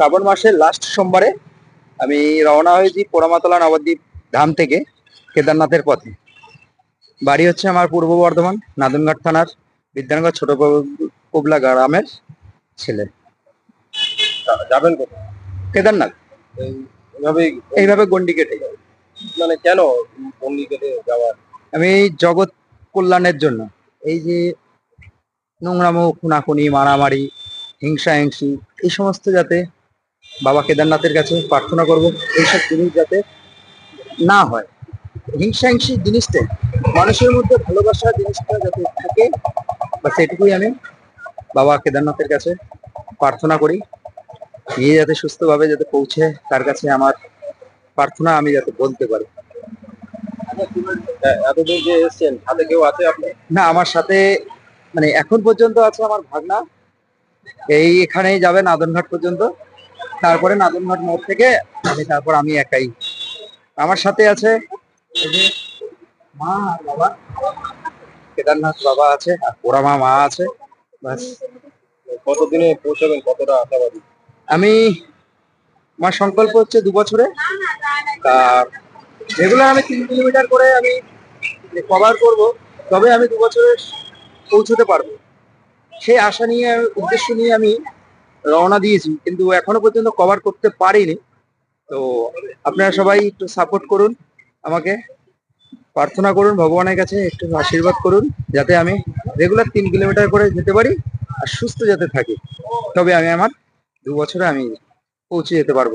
শ্রাবণ মাসের লাস্ট সোমবারে আমি রওনা হয়েছি পোড়ামাতলা নবদ্বীপ ধাম থেকে কেদারনাথের পথে। বাড়ি হচ্ছে আমার পূর্ব বর্ধমান নাদনঘাট থানার বিদ্যানগর ছোট কব- কোবলা গ্রামের ছেলে। যাবেন কোথায়? কেদারনাথ। এই- এইভাবে গন্ডি কেটে যাবে। মানে কেন বন্দি কেটে যাওয়ার? আমি জগৎ কল্যাণের জন্য এই যে নোংরামো খুনাখুনি মারামারি হিংসা হিংসি এই সমস্ত যাতে বাবা কেদারনাথের কাছে প্রার্থনা করব এইসব জিনিস যাতে না হয়। হিংসা হিংসি জিনিসটা মানুষের মধ্যে ভালোবাসা জিনিসটা যাতে থাকে বা সেটুকুই আমি বাবা কেদারনাথের কাছে প্রার্থনা করি। গিয়ে যাতে সুস্থভাবে যাতে পৌঁছে তার কাছে আমার প্রার্থনা আমি যাতে বলতে পারি। এতদূর যে এসছেন সাথে কেউ আছে আপনার না আমার সাথে মানে এখন পর্যন্ত আছে আমার ভাগনা। এই এখানেই যাবেন নাদনঘাট পর্যন্ত। তারপরে নাদনঘাট মোড় থেকে আমি তারপর আমি একাই। আমার সাথে আছে মা আর বাবা। কেদারনাথ বাবা আছে আর পোড়ামা মা আছে। বাস। কতদিনে পৌঁছাবেন? কতটা আশাবাদী? আমি আমার সংকল্প হচ্ছে দু বছরে। তা রেগুলার আমি তিন কিলোমিটার করে আমি কভার করব তবে আমি দু বছরে পৌঁছতে পারব। সেই আশা নিয়ে উদ্দেশ্য নিয়ে আমি রওনা দিয়েছি, কিন্তু এখনও পর্যন্ত কভার করতে পারিনি। তো আপনারা সবাই একটু সাপোর্ট করুন, আমাকে প্রার্থনা করুন, ভগবানের কাছে একটু আশীর্বাদ করুন, যাতে আমি রেগুলার তিন কিলোমিটার করে যেতে পারি আর সুস্থ যাতে থাকি। তবে আমি আমার দু বছরে আমি পৌঁছে যেতে পারব।